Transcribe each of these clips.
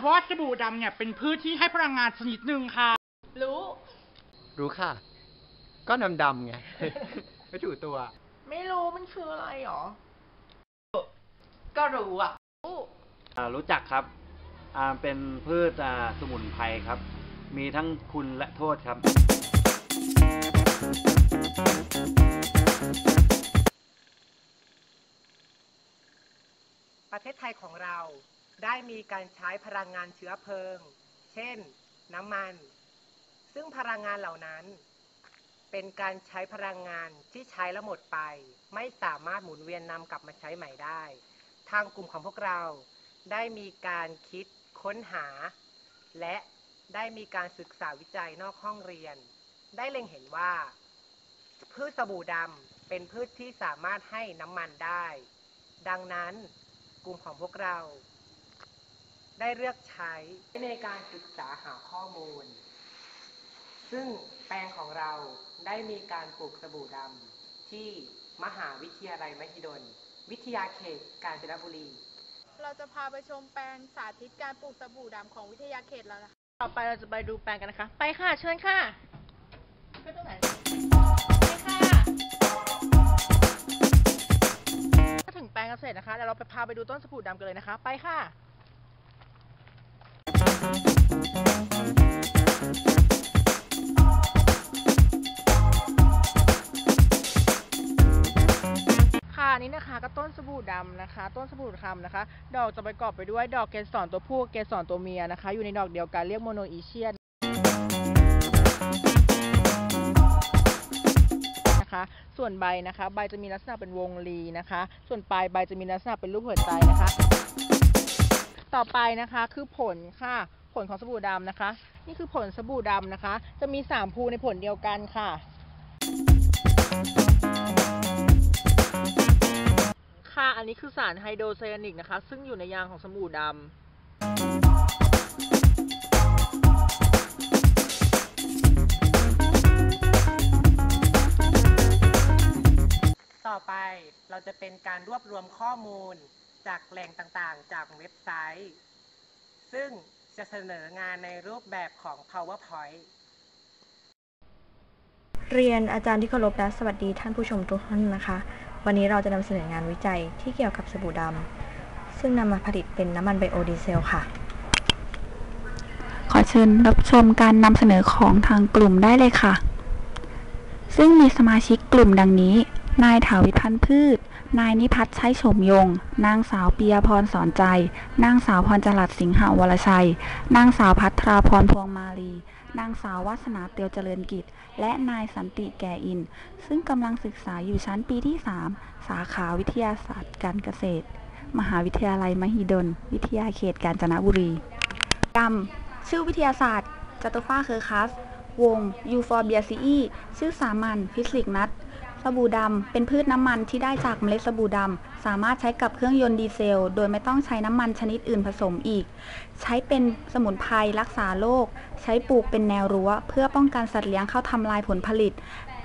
เพราะว่าสบู่ดำเนี่ยเป็นพืชที่ให้พลังงานชนิดหนึ่งค่ะ รู้ รู้ค่ะ ก็ดำดำๆไง ไม่ถูกตัว ไม่รู้มันคืออะไรหรอ ก็รู้อะรู้อ่ารู้จักครับอ่าเป็นพืชอ่าสมุนไพรครับ มีทั้งคุณและโทษครับ ประเทศไทยของเรา ได้มีการใช้พลังงานเชื้อเพลิง เช่น น้ำมัน ซึ่งพลังงานเหล่านั้น เป็นการใช้พลังงานที่ใช้แล้วหมดไป ไม่สามารถหมุนเวียนนำกลับมาใช้ใหม่ได้ ทางกลุ่มของพวกเราได้มีการคิดค้นหา และได้มีการศึกษาวิจัยนอกห้องเรียน ได้เล็งเห็นว่า พืชสบู่ดำเป็นพืชที่สามารถให้น้ำมันได้ ดังนั้นกลุ่มของพวกเรา ได้เลือกใช้ในการศึกษาหาข้อมูล ซึ่งแปลงของเราได้มีการปลูกสบู่ดำที่มหาวิทยาลัยมหิดล วิทยาเขตกาญจนบุรี เราจะพาไปชมแปลงสาธิตการปลูกสบู่ดำของวิทยาเขตแล้วนะคะ ต่อไปเราจะไปดูแปลงกันนะคะ ไปค่ะเชิญค่ะไปตรงไหนไปค่ะถ้าถึงแปลงเกษตรนะคะเดี๋ยวเราไปพาไปดูต้นสบู่ดำกันเลยนะคะ ไปค่ะค่ะ นี่นะคะก็ต้นสบู่ดำนะคะ ต้นสบู่ดำนะคะ ดอกจะประกอบไปด้วยดอกเกสรตัวผู้เกสรตัวเมียนะคะ อยู่ในดอกเดียวกันเรียกโมโนอีเชียนนะคะส่วนใบนะคะ ใบจะมีลักษณะเป็นวงรีนะคะ ส่วนปลายใบจะมีลักษณะเป็นรูปหัวใจนะคะ ต่อไปนะคะคือผลค่ะ ผลของสบู่ดำนะคะ นี่คือผลสบู่ดำนะคะ จะมีสามภูในผลเดียวกันค่ะ ค่ะ อันนี้คือสารไฮโดรไซยานิกนะคะ ซึ่งอยู่ในยางของสบู่ดำต่อไปเราจะเป็นการรวบรวมข้อมูล จากแหล่งต่างๆ จากเว็บไซต์ ซึ่งจะเสนองานในรูปแบบของ PowerPoint เรียนอาจารย์ที่เคารพและสวัสดีท่านผู้ชมทุกท่านนะคะ วันนี้เราจะนำเสนองานวิจัยที่เกี่ยวกับสบู่ดำซึ่งนำมาผลิตเป็นน้ำมันไบโอดีเซลค่ะ ขอเชิญรับชมการนำเสนอของทางกลุ่มได้เลยค่ะ ซึ่งมีสมาชิกกลุ่มดังนี้ นายถาวิพันธ์พืช นายนิพัฒน์ใช้โฉมยง นางสาวเปียพรสอนใจ นางสาวพรจรัสสิงหาวรชัย นางสาวพัทราพรพวงมาลี นางสาววาสนาเตียวเจริญกิจ และนายสันติแก่อิน ซึ่งกำลังศึกษาอยู่ชั้นปีที่ 3 สาขาวิทยาศาสตร์การเกษตร มหาวิทยาลัยมหิดล วิทยาเขตกาญจนบุรีกรรมชื่อวิทยาศาสตร์จตุฟ้าเคอร์คัส วงยูฟอร์เบียซีชื่อสามัญฟิสิกส์นัท สบู่ดำเป็นพืชน้ำมันที่ได้จากเมล็ดสบู่ดำสามารถใช้กับเครื่องยนต์ดีเซล โดยไม่ต้องใช้น้ำมันชนิดอื่นผสมอีก ใช้เป็นสมุนไพรรักษาโรคใช้ปลูกเป็นแนวรั้ว เพื่อป้องกันสัตว์เลี้ยงเข้าทำลายผลผลิต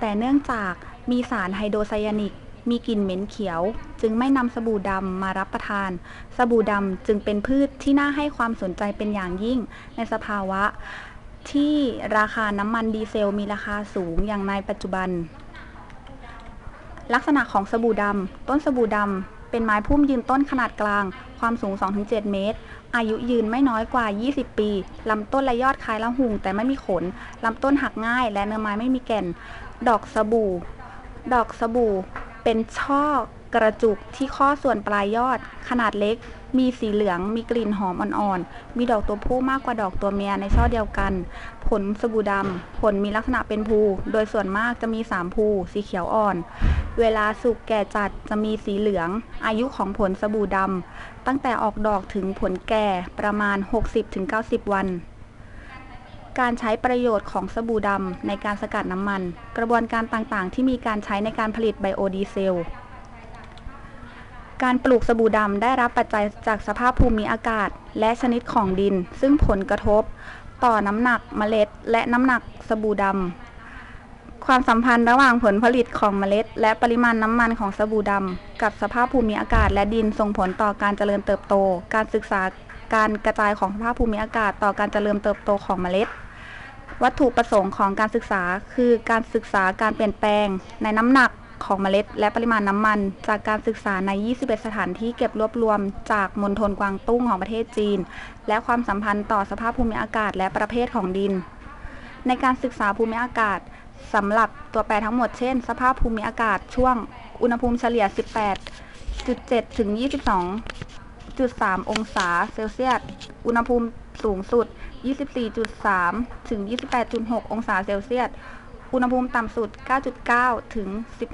แต่เนื่องจากมีสารไฮโดรไซยานิก มีกลิ่นเหม็นเขียว จึงไม่นำสบู่ดำมารับประทาน สบู่ดำจึงเป็นพืชที่น่าให้ความสนใจเป็นอย่างยิ่ง ในสภาวะที่ราคาน้ำมันดีเซลมีราคาสูงอย่างในปัจจุบัน ลักษณะของสบู่ดำ ต้นสบู่ดำ เป็นไม้พุ่มยืนต้นขนาดกลาง ความสูง 2-7 เมตร อายุยืนไม่น้อยกว่า 20 ปี ลำต้นและยอดคล้ายละหุ่งแต่ไม่มีขน ลำต้นหักง่ายและเนื้อไม้ไม่มีแก่น ดอกสบู่ ดอกสบู่ เป็นช่อกระจุกที่ข้อส่วนปลายยอดขนาดเล็ก มีสีเหลือง มีกลิ่นหอมอ่อนๆ มีดอกตัวผู้มากกว่าดอกตัวเมียในช่อเดียวกัน ผลสบู่ดำ ผลมีลักษณะเป็นภู โดยส่วนมากจะมี3ภู สีเขียวอ่อน เวลาสุกแก่จัดจะมีสีเหลือง อายุของผลสบู่ดำ ตั้งแต่ออกดอกถึงผลแก่ประมาณ 60-90 วันการใช้ประโยชน์ของสบู่ดำในการสกัดน้ำมัน กระบวนการต่างๆ ที่มีการใช้ในการผลิตไบโอดีเซล การปลูกสบู่ดำได้รับปัจจัยจากสภาพภูมิอากาศ และชนิดของดิน ซึ่งผลกระทบ ต่อน้ำหนักเมล็ด และน้ำหนักสบู่ดำความสัมพันธ์ระหว่างผลผลิตของเมล็ด และปริมาณน้ำมันของสบู่ดำกับสภาพภูมิอากาศ และดินส่งผลต่อการเจริญเติบโต การศึกษาการกระจายของสภาพภูมิอากาศ ต่อการเจริญเติบโตของเมล็ด วัตถุประสงค์ของการศึกษา คือการศึกษาการเปลี่ยนแปลงในน้ำหนัก ของเมล็ด และปริมาณน้ำมัน จากการศึกษาใน 21 สถานที่เก็บรวบรวม จากมณฑลกวางตุ้งของประเทศจีน และความสัมพันธ์ต่อสภาพภูมิอากาศและประเภทของดิน ในการศึกษาภูมิอากาศสำหรับตัวแปรทั้งหมดเช่น สภาพภูมิอากาศช่วง อุณหภูมิเฉลี่ย 18.7 ถึง 22.3 องศาเซลเซียส อุณหภูมิสูงสุด 24.3 ถึง 28.6 องศาเซลเซียส อุณหภูมิต่ำสุด 9.9 ถึง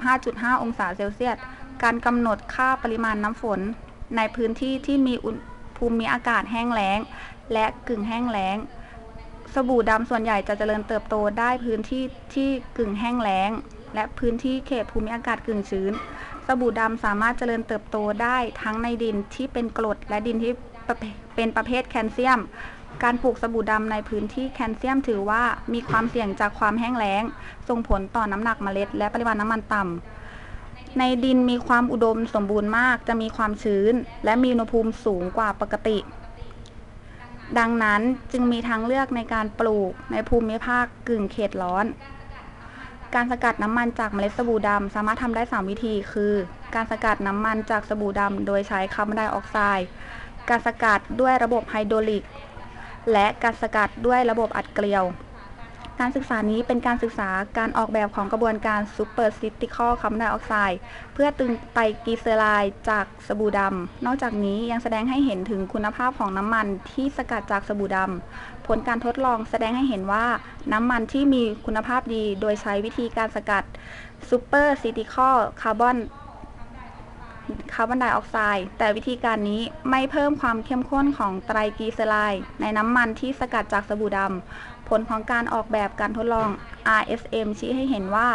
15.5 องศาเซลเซียส การกำหนดค่าปริมาณน้ำฝน ในพื้นที่ที่มีอุณภูมิอากาศแห้งแล้ง และกึ่งแห้งแล้ง สบู่ดำส่วนใหญ่จะเจริญเติบโตได้พื้นที่ที่กึ่งแห้งแล้ง และพื้นที่เขตภูมิอากาศกึ่งชื้น สบู่ดำสามารถเจริญเติบโตได้ทั้งในดินที่เป็นกรดและดินที่เป็นประเภทแคลเซียม การปลูกสบู่ดำในพื้นที่แคลเซียมถือว่ามีความเสี่ยงจากความแห้งแล้ง ส่งผลต่อน้ำหนักเมล็ด และปริมาณน้ำมันต่ำ ในดินมีความอุดมสมบูรณ์มากจะมีความชื้น และมีอุณหภูมิสูงกว่าปกติ ดังนั้นจึงมีทางเลือกในการปลูกในภูมิภาคกึ่งเขตร้อน การสกัดน้ำมันจากเมล็ดสบู่ดำสามารถทำได้ 3 วิธี คือ การสกัดน้ำมันจากสบู่ดำโดยใช้คาร์บอนไดออกไซด์ การสกัดด้วยระบบไฮโดรลิก และการสกัดด้วยระบบอัดเกลียว การศึกษานี้เป็นการศึกษาการออกแบบของกระบวนการ Supercritical Carbon Dioxide เพื่อตึงไตรกลีเซอไรด์จากสบู่ดำ นอกจากนี้ยังแสดงให้เห็นถึงคุณภาพของน้ำมันที่สกัดจากสบู่ดำ ผลการทดลองแสดงให้เห็นว่าน้ำมันที่มีคุณภาพดีโดยใช้วิธีการสกัด Supercritical Carbon คาร์บอน คาร์บอนไดออกไซด์แต่วิธีการนี้ไม่เพิ่มความเข้มข้นของไตรกลีเซอไรด์ในน้ำมันที่สกัดจากสบู่ดำผลของการออกแบบการทดลอง RSM ชี้ให้เห็นว่า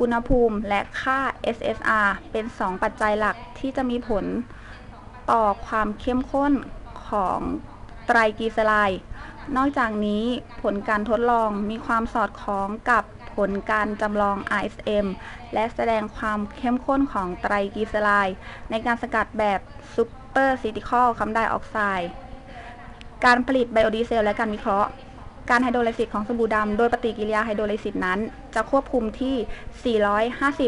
อุณหภูมิและค่า SSR เป็น 2 ปัจจัยหลักที่จะมีผลต่อความเข้มข้นของไตรกลีเซอไรด์นอกจากนี้ผลการทดลองมีความสอดคล้องกับ ผลการจำลอง RSM และแสดงความเข้มข้นของไตรกลีเซอไรด์ในการสกัดแบบ Super Critical Carbon Dioxide การผลิตไบโอดีเซลและการวิเคราะห์ การไฮโดรไลซิสของสบู่ดำโดยปฏิกิริยาไฮโดรไลซิสนั้น จะควบคุมที่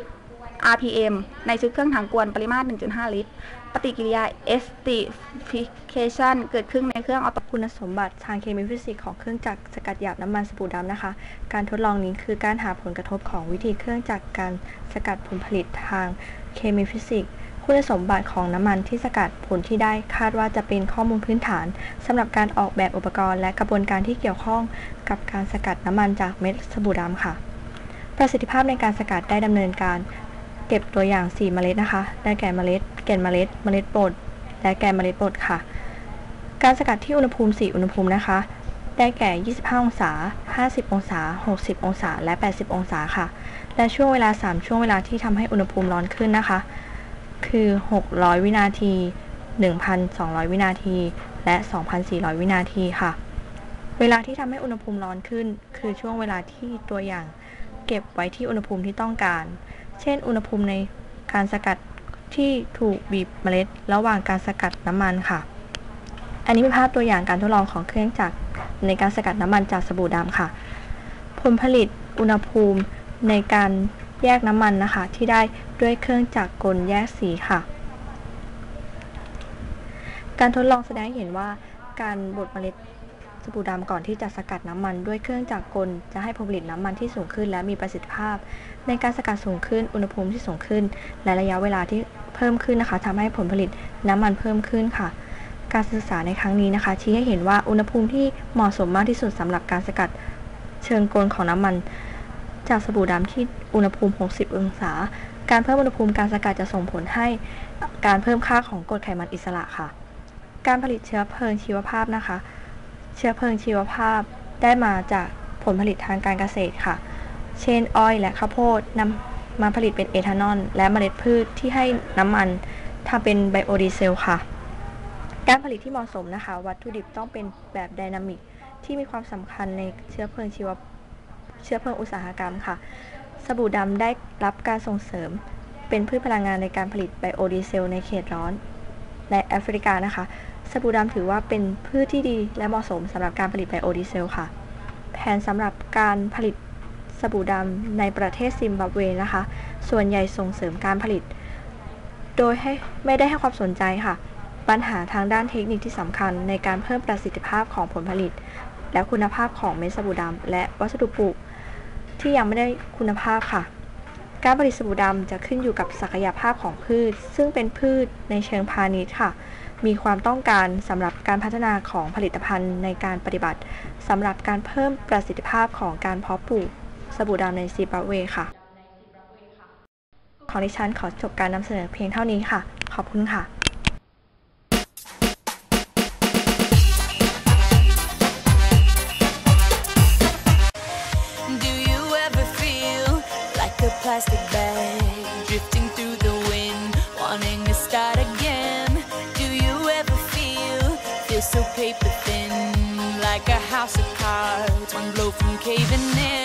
450 rpm ในชุดเครื่องถังกวนปริมาตร 1.5 ลิตร ปฏิกิริยา esterification เกิดขึ้นในเครื่องออโตคุณสมบัติทางเคมีฟิสิกส์ของเครื่องจักรสกัดหยาบน้ำมันสบู่ดำนะคะ การทดลองนี้คือการหาผลกระทบของวิธีเครื่องจักรการสกัดผลผลิตทางเคมีฟิสิกส์คุณสมบัติของน้ำมันที่สกัดผลที่ได้คาดว่าจะเป็นข้อมูลพื้นฐานสำหรับการออกแบบอุปกรณ์และกระบวนการที่เกี่ยวข้องกับการสกัดน้ำมันจากเม็ดสบู่ดำค่ะ ประสิทธิภาพในการสกัดได้ดำเนินการ เก็บตัวอย่าง 4 เมล็ดนะคะ ได้แก่เมล็ด แก่นเมล็ด เมล็ดบดและแก่นเมล็ดบดค่ะ การสกัดที่อุณหภูมิ 4 อุณหภูมินะคะ ได้แก่ 25 องศา 50 องศา 60 องศา และ 80 องศาค่ะ และช่วงเวลา 3 ช่วงเวลาที่ทำให้อุณหภูมิร้อนขึ้นนะคะ คือ 600 วินาที 1,200 วินาที และ 2,400 วินาทีค่ะ เวลาที่ทำให้อุณหภูมิร้อนขึ้น คือช่วงเวลาที่ตัวอย่างเก็บไว้ที่อุณหภูมิที่ต้องการ เช่น อุณหภูมิในการสกัด ที่ถูกบีบเมล็ด ระหว่างการสกัดน้ำมันค่ะ อันนี้เป็นภาพตัวอย่างการทดลองของเครื่องจักรในการสกัดน้ำมันจากสบู่ดำค่ะ ผลผลิตอุณหภูมิในการแยกน้ำมันนะคะ ที่ได้ด้วยเครื่องจักรกลแยกสีค่ะ การทดลองแสดงให้เห็นว่าการบดเมล็ดสบู่ดำก่อนที่จะสกัดน้ำมันด้วยเครื่องจักรกลจะให้ผลผลิตน้ำมันที่สูงขึ้น และมีประสิทธิภาพ ในการสกัดสูงขึ้นอุณหภูมิที่สูงขึ้น และระยะเวลาที่ เพิ่มขึ้นนะคะทำให้ผลผลิตน้ำมันเพิ่มขึ้นค่ะ การศึกษาในครั้งนี้นะคะ ชี้ให้เห็นว่าอุณหภูมิที่เหมาะสมมากที่สุดสำหรับการสกัดเชิงกลของน้ำมัน จากสบู่ดำที่อุณหภูมิ 60 องศา การเพิ่มอุณหภูมิการสกัดจะส่งผลให้การเพิ่มค่าของกรดไขมันอิสระค่ะ การผลิตเชื้อเพลิงชีวภาพนะคะ เชื้อเพลิงชีวภาพได้มาจากผลผลิตทางการเกษตรค่ะ เช่นอ้อยและข้าวโพดนำ มาผลิตเป็นเอทานอลและเมล็ดพืชที่ให้น้ำมันทำเป็นไบโอดีเซลค่ะ การผลิตที่เหมาะสมนะคะ วัตถุดิบต้องเป็นแบบไดนามิกที่มีความสำคัญในเชื้อเพลิงชีวเชื้อเพลิงอุตสาหกรรมค่ะ สบู่ดำได้รับการส่งเสริม เป็นพืชพลังงานในการผลิตไบโอดีเซลในเขตร้อนในแอฟริกานะคะ สบู่ดำถือว่าเป็นพืชที่ดีและเหมาะสมสำหรับการผลิตไบโอดีเซลค่ะ แผนสำหรับการผลิต สบู่ดำในประเทศซิมบับเวนะคะ ส่วนใหญ่ส่งเสริมการผลิต โดยให้ไม่ได้ให้ความสนใจค่ะ ปัญหาทางด้านเทคนิคที่สำคัญในการเพิ่มประสิทธิภาพของผลผลิต และคุณภาพของเม็ดสบู่ดำและวัสดุปลูก ที่ยังไม่ได้คุณภาพค่ะ การผลิตสบู่ดำจะขึ้นอยู่กับศักยภาพของพืช ซึ่งเป็นพืชในเชิงพาณิชย์ค่ะมีความต้องการสำหรับการพัฒนาของผลิตภัณฑ์ในการปฏิบัติสำหรับการเพิ่มประสิทธิภาพของการเพาะปลูก สบู่ดำในซิมบับเวค่ะ ของดิฉันขอจบการนำเสนอเพียงเท่านี้ค่ะ ขอบคุณค่ะ Do you ever feel like a plastic bag drifting through the wind, wanting to start again? Do you ever feel feel so paper thin, like a house of cards, one blow from caving in?